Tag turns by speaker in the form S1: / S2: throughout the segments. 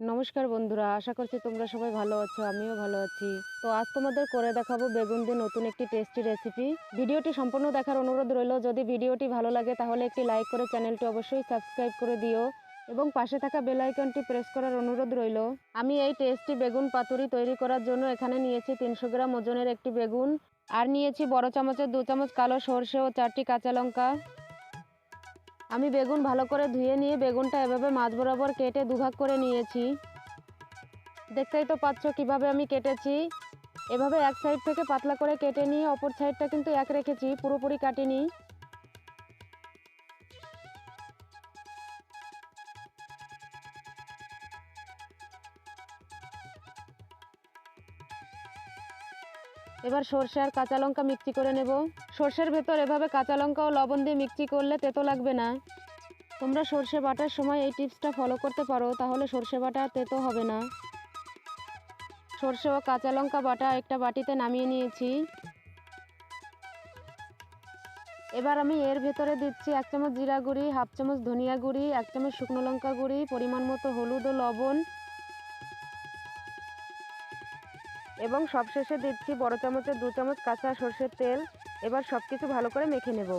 S1: নমস্কার বন্ধুরা, আশা করছি তোমরা সবাই ভালো আছো, আমিও ভালো আছি। তো আজ তোমাদের করে দেখাবো বেগুন দিয়ে নতুন একটি টেস্টি রেসিপি ভিডিওটি সম্পূর্ণ দেখার অনুরোধ রইল, যদি ভিডিওটি ভালো লাগে তাহলে একটি লাইক করে চ্যানেলটি অবশ্যই সাবস্ক্রাইব করে দিও এবং পাশে থাকা বেল আইকনটি প্রেস করার অনুরোধ রইল। আমি এই টেস্টি বেগুন পাতুরি তৈরি করার জন্য এখানে নিয়েছি তিনশো গ্রাম ওজনের একটি বেগুন। আর নিয়েছি বড় চামচের দু চামচ কালো সর্ষে ও চারটি কাঁচা লঙ্কা। আমি বেগুন ভালো করে ধুয়ে নিয়ে বেগুনটা এভাবে মাছ বরাবর কেটে দুভাগ করে নিয়েছি। দেখতেই তো পাচ্ছ কীভাবে আমি কেটেছি। এভাবে এক সাইড থেকে পাতলা করে কেটে নিয়ে অপর সাইডটা কিন্তু এক রেখেছি, পুরোপুরি কাটিনি। এবার সর্ষে আর কাঁচা লঙ্কা মিক্সি করে নেব। সর্ষের ভেতর এভাবে কাঁচা লঙ্কা ও লবণ দিয়ে মিক্সি করলে তেতো লাগবে না। তোমরা সর্ষে বাটার সময় এই টিপসটা ফলো করতে পারো, তাহলে সর্ষে বাটা তেতো হবে না। সর্ষে ও কাঁচা লঙ্কা বাটা একটা বাটিতে নামিয়ে নিয়েছি। এবার আমি এর ভেতরে দিচ্ছি এক চামচ জিরা গুঁড়ি, হাফ চামচ ধনিয়া গুঁড়ি, এক চামচ শুকনো লঙ্কা গুঁড়ি, পরিমাণ মতো হলুদ ও লবণ এবং সবশেষে দিচ্ছি বড় চামচের দু চামচ কাঁচা সর্ষের তেল। এবার সব কিছু ভালো করে মেখে নেব।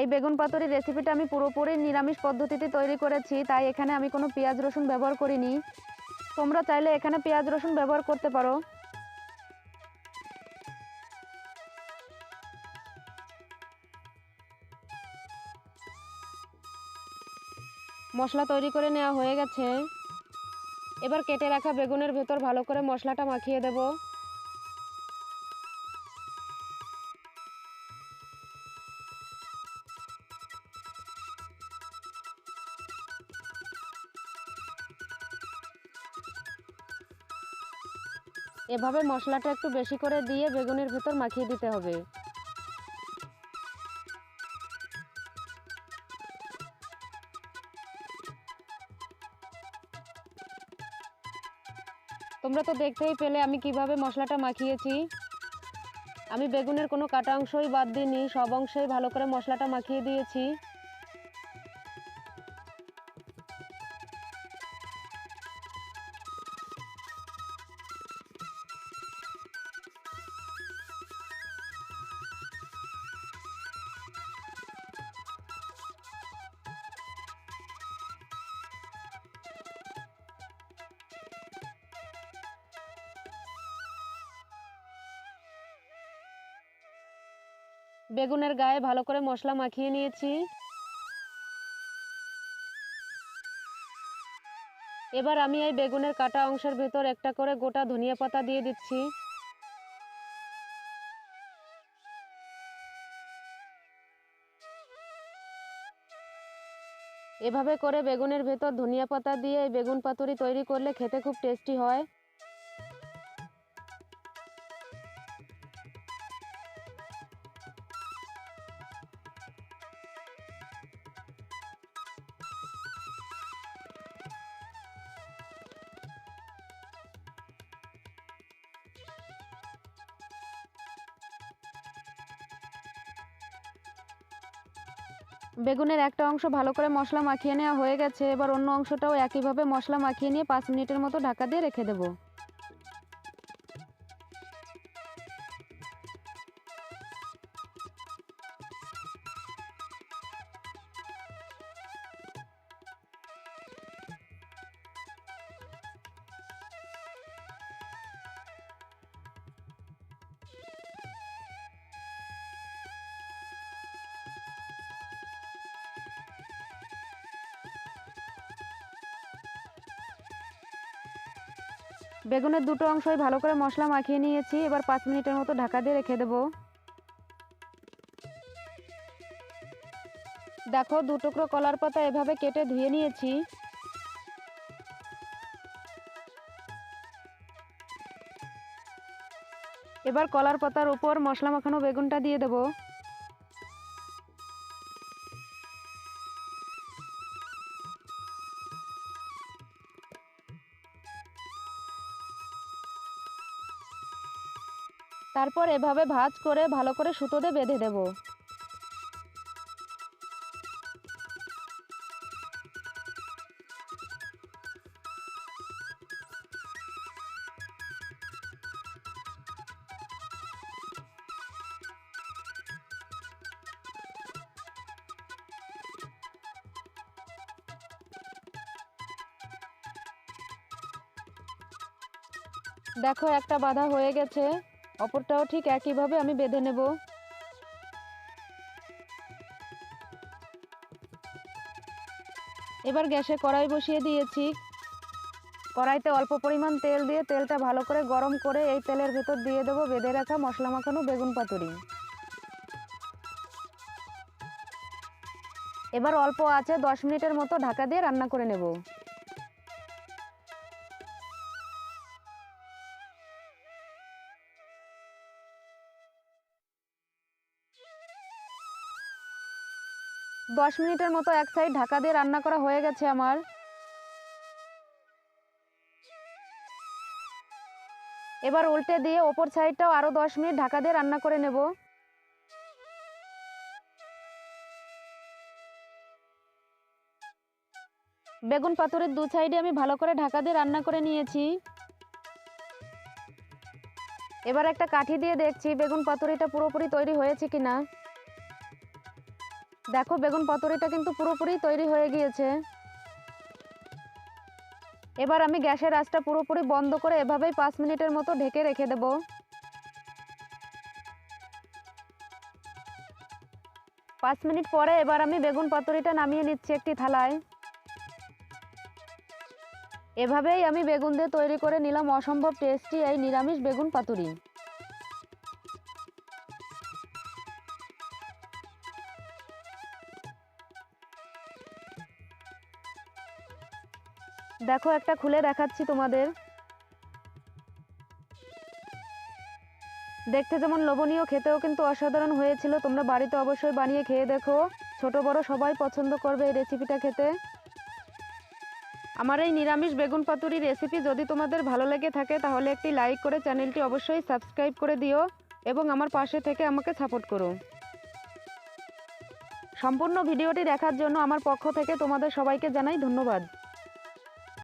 S1: এই বেগুন পাতুরি রেসিপিটা আমি পুরোপুরি নিরামিষ পদ্ধতিতে তৈরি করেছি, তাই এখানে আমি কোনো পেঁয়াজ রসুন ব্যবহার করিনি। তোমরা চাইলে এখানে পেঁয়াজ রসুন ব্যবহার করতে পারো। মশলা তৈরি করে নেওয়া হয়ে গেছে। এবার কেটে রাখা বেগুনের ভেতর ভালো করে মশলাটা মাখিয়ে দেব। এভাবে মশলাটা একটু বেশি করে দিয়ে বেগুনের ভেতর মাখিয়ে দিতে হবে। তোমরা তো দেখতেই পেলে আমি কীভাবে মশলাটা মাখিয়েছি। আমি বেগুনের কোনো কাটা অংশই বাদ দিইনি, সব অংশই ভালো করে মশলাটা মাখিয়ে দিয়েছি। বেগুনের গায়ে ভালো করে মশলা মাখিয়ে নিয়েছি। এবার আমি এই বেগুনের কাটা অংশের ভেতর একটা করে গোটা ধনিয়া পাতা দিয়ে দিচ্ছি। এভাবে করে বেগুনের ভেতর ধনিয়া পাতা দিয়ে এই বেগুন পাতুরি তৈরি করলে খেতে খুব টেস্টি হয়। বেগুনের একটা অংশ ভালো করে মশলা মাখিয়ে নেওয়া হয়ে গেছে। এবার অন্য অংশটাও একইভাবে মশলা মাখিয়ে নিয়ে পাঁচ মিনিটের মতো ঢাকা দিয়ে রেখে দেবো। বেগুনের দুটো অংশই ভালো করে মশলা মাখিয়ে নিয়েছি। এবার পাঁচ মিনিটের মতো ঢাকা দিয়ে রেখে দেবো। দেখো, দু টুকরো কলার পাতা এভাবে কেটে ধুয়ে নিয়েছি। এবার কলার পাতার উপর মশলা মাখানো বেগুনটা দিয়ে দেবো। তারপর এভাবে ভাজ করে ভালো করে সুতো দিয়ে বেঁধে দেব। দেখো একটা বাধা হয়ে গেছে। অপরটাও ঠিক একইভাবে আমি বেঁধে নেব। এবার গ্যাসে কড়াই বসিয়ে দিয়েছি। কড়াইতে অল্প পরিমাণ তেল দিয়ে তেলটা ভালো করে গরম করে এই তেলের ভেতর দিয়ে দেবো বেঁধে রাখা মশলা মাখানো বেগুন পাতুরি। এবার অল্প আছে দশ মিনিটের মতো ঢাকা দিয়ে রান্না করে নেব। দশ মিনিটের মতো এক সাইড ঢাকা দিয়ে রান্না করা হয়ে গেছে আমার। এবার উল্টে দিয়ে ওপর সাইডটাও আরও দশ মিনিট ঢাকা দিয়ে রান্না করে নেব। বেগুন পাতুরির দু সাইডে আমি ভালো করে ঢাকা দিয়ে রান্না করে নিয়েছি। এবার একটা কাঠি দিয়ে দেখছি বেগুন পাতুরিটা পুরোপুরি তৈরি হয়েছে কিনা। দেখো, বেগুন পাতুরিটা কিন্তু পুরোপুরি তৈরি হয়ে গিয়েছে। এবার আমি গ্যাসের আঁচটা পুরোপুরি বন্ধ করে এভাবেই পাঁচ মিনিটের মতো ঢেকে রেখে দেব। পাঁচ মিনিট পরে এবার আমি বেগুন পাতুরিটা নামিয়ে নিচ্ছি একটি থালায়। এভাবেই আমি বেগুন দিয়ে তৈরি করে নিলাম অসম্ভব টেস্টি এই নিরামিষ বেগুন পাতুরি। দেখো, একটা খুলে দেখাচ্ছি তোমাদের। দেখতে যেমন লোভনীয়, খেতেও কিন্তু অসাধারণ হয়েছিল। তোমরা বাড়িতে অবশ্যই বানিয়ে খেয়ে দেখো। ছোট, বড় সবাই পছন্দ করবে এই রেসিপিটা খেতে। আমার এই নিরামিষ বেগুন পাতুরি রেসিপি যদি তোমাদের ভালো লেগে থাকে, তাহলে একটি লাইক করে চ্যানেলটি অবশ্যই সাবস্ক্রাইব করে দিও এবং আমার পাশে থেকে আমাকে সাপোর্ট করো। সম্পূর্ণ ভিডিওটি দেখার জন্য আমার পক্ষ থেকে তোমাদের সবাইকে জানাই ধন্যবাদ।